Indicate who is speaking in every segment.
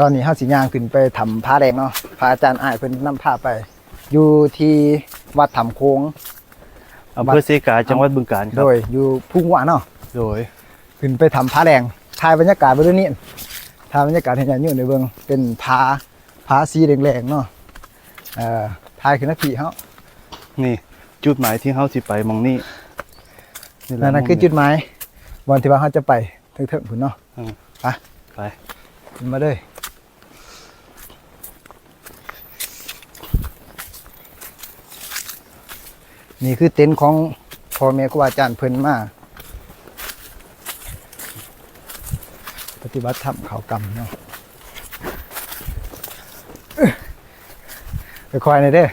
Speaker 1: ตอนนี้เฮาสิย่างขึ้นไปทำผ้าแดงเนาะพระอาจารย์อ้ายเพิ่นนำผ้าไป อยู่ที่วัดถ้ำโค้ง
Speaker 2: อำเภอเซกาจังหวัดบึงกาฬค
Speaker 1: โด
Speaker 2: รับ
Speaker 1: ยอยู่พุ่งหวานเนาะ
Speaker 2: โดย
Speaker 1: ขึ้นไปทำผ้าแดงถ่ายบรรยากาศไปด้วยนี่ถ่ายบรรยากาศให้ญาติโยมในเบิ่งเป็นผาผาสีแดงๆเนาะเอ่อถ่ายขึ้นนาทีเฮา
Speaker 2: นี่จุดหมายที่เฮาสิไปหมองนี่แหละ
Speaker 1: นั่นนะคือจุดหมายวันที่ว่าเฮาจะไปถึงๆพุ่นเนาะ
Speaker 2: อืม
Speaker 1: ไป
Speaker 2: ไป
Speaker 1: ขึ้นมาเลย นี่คือเต็นท์ของพ่อแม่ครูอาจารย์เพิ่นมาปฏิบัติธรรมเขากรรมเนาะเอ้อไปคอยหน่อยเด้อ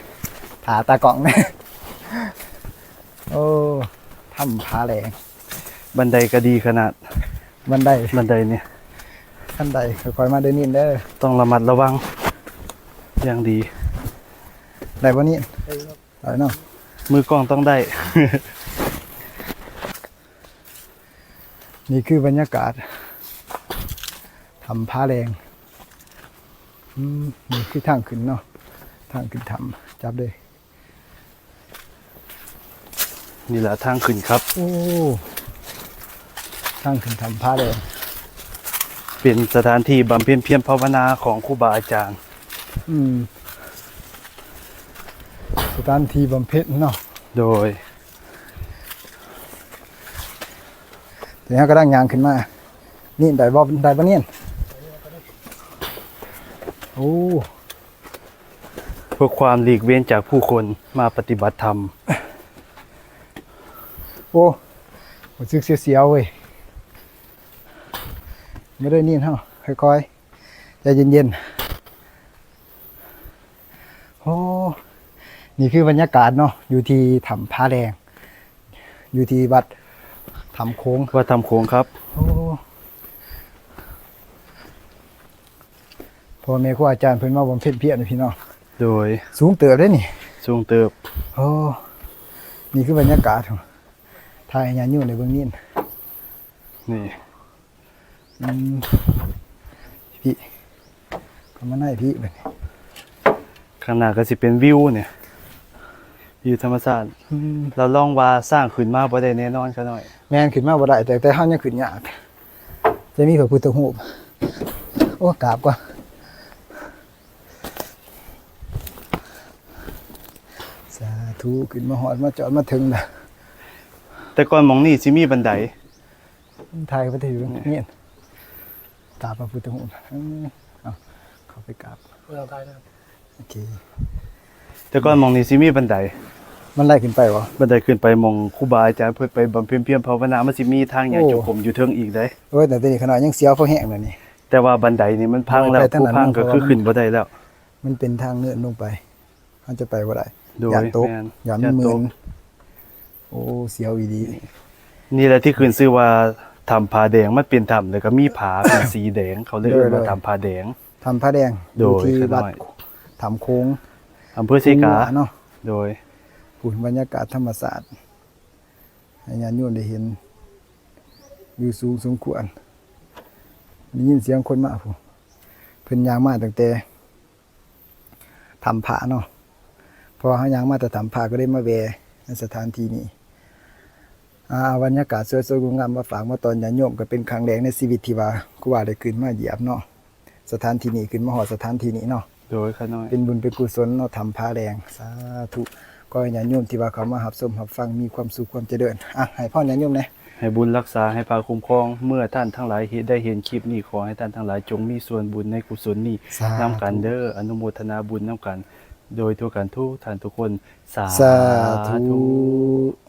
Speaker 1: ถาตากล่องเนี่ยโอ้ถ้ำผาแรง
Speaker 2: บันไดก็ดีขนาด
Speaker 1: บันได
Speaker 2: บันไดเนี่ย
Speaker 1: ขั้นใดค่อยๆมาเดินนี่เด้อ
Speaker 2: ต้องระมัดระวังอย่างดี
Speaker 1: ได้บ่นี่ได้เนาะ
Speaker 2: มือกล้องต้องได้
Speaker 1: นี่คือบรรยากาศทำผ้าแรงอืมนี่คือทางขึ้นเนาะทางขึ้นทำจับเลย
Speaker 2: นี่แหละทางขึ้นครับ
Speaker 1: โอ้ทางขึ้นทำผ้าแรง
Speaker 2: เป็นสถานที่บำเพ็ญเพียรภาวนาของครูบาอาจารย์
Speaker 1: อืม สถานที่บำเพ็ญเนาะ
Speaker 2: โดย
Speaker 1: เดี๋ยวเราก็ดังยางขึ้นมา นี่ได้บ่ได้บ่เนี่ยโอ้
Speaker 2: เพื่อความหลีกเว้นจากผู้คนมาปฏิบัติธรรม
Speaker 1: โอ้รู้สึกเสียวๆเว้ยไม่ได้นี่เฮาค่อยๆใจเย็นๆโอ้ นี่คือบรรยากาศเนาะอยู่ที่ถ้ำผาแดง อยู่ที่วัดถ้ำโค้ง
Speaker 2: ว่าทำโค้งครับ
Speaker 1: โอ้พ่อแม่ครูอาจารย์เพิ่นมาบำเพ็ญเพียรนะพี่น้อง
Speaker 2: โดย
Speaker 1: สูงเติบได้นี่
Speaker 2: สูงเติบ
Speaker 1: โอ้นี่คือบรรยากาศของถ่ายให้ญาติโยมในเบื้องนี้
Speaker 2: นี่
Speaker 1: อืมพี่ก็มาให้พี่แบบนี้
Speaker 2: ข้างหน้าก็สิเป็นวิวเนี่ย วิวธรรมชาติเราลองว่าสร้างขึ้นมาบ่ได้แน่นอนเขาหน่อย
Speaker 1: แม่นขึ้นมาบ่ได้แต่แต่เฮายังขึ้นยากจะมีพระพุทธรูปโอ้กราบก่อนสาธุขึ้นมาหอดมาจอดมาถึงแล้ว
Speaker 2: แต่ก่อนหมองนี่สิมีบันได
Speaker 1: ไทยประเทศอยู่นี่กราบพระพุทธรูปอืมเอาเข้าไปกราบ
Speaker 3: เราได้นะ
Speaker 1: โอเค
Speaker 2: แต่ก่อนหมองนี่สิมีบันได
Speaker 1: มันไล่ขึ้นไปวะ
Speaker 2: บันไดขึ้นไปหมองครูบาอาจารย์เพิ่นไปบำเพ็ญเพียรภาวนามันสิมีทางอย่าง
Speaker 1: โอ้
Speaker 2: จุกมอยู่เทิงอีกได้
Speaker 1: โอ้ยแต่ตอนนี้ขนาดยังเสียวเพราะแห้งแล้วนี่
Speaker 2: แต่ว่าบันไดนี่มันพังแล้ว
Speaker 1: ไปทาง
Speaker 2: ผู้
Speaker 1: นั้น
Speaker 2: พังก็
Speaker 1: เพราะว่า
Speaker 2: คือขึ้นบ่ได้แล้ว
Speaker 1: มันเป็นทางเนินลงไปมันจะไปว่าได้
Speaker 2: โดย
Speaker 1: อย่าตก
Speaker 2: แม่น
Speaker 1: อย่า
Speaker 2: อย่า
Speaker 1: มื
Speaker 2: ต
Speaker 1: อกนโอ้เสียวอีดี
Speaker 2: นี่แหละที่ขึ้นชื่อว่าถ้ำผาแดงมันเป็นถ้ำแล้วก็มีผาเป็นสีแดงเขาเลยเรียกว่าถ้ำผาแดง
Speaker 1: ทำผ้าแดงอ
Speaker 2: โดย
Speaker 1: ที่
Speaker 2: ข
Speaker 1: วัด
Speaker 2: น้อย
Speaker 1: ทำโค้ง
Speaker 2: อำเภอเซกา
Speaker 1: เนาะ
Speaker 2: โดย
Speaker 1: ปุ่นบรรยากาศธรรมศาสตร์ให้ญาติโยมได้เห็นอยู่สูงสมควรได้ยินเสียงคนมาผู้เพิ่นยางมาตั้งแต่ทำผาเนาะพอเขายางมาแต่ทำผาก็ได้มาแวะในสถานที่นี้อ่าบรรยากาศสวยๆงดงามมาฝากมาตอนญาติโยมก็เป็นครั้งแรกในชีวิตที่ว่ากูว่าได้ขึ้นมาเหยียบเนาะสถานที่นี้ขึ้นมาหอดสถานที่นี้เนาะ
Speaker 2: โดยขน้อย
Speaker 1: เป็นบุญเป็นกุศลเนาะทำผ้าแดงสาธุ ก็ให้ญาติโยมที่ว่าเขามาหับสมหับฟังมีความสุขความเจริญอะให้พ่อญาติโยมนะ
Speaker 2: ให้บุญรักษาให้พาคุ้มครอง เมื่อท่านทั้งหลายเห็นได้เห็นคลิปนี้ขอให้ท่านทั้งหลายจงมีส่วนบุญในกุศลนี้
Speaker 1: สาธุ
Speaker 2: นำกันเด้ออนุโมทนาบุญนำกัน โดยทั่วกันทุกท่านทุกคน สา
Speaker 1: สาธุ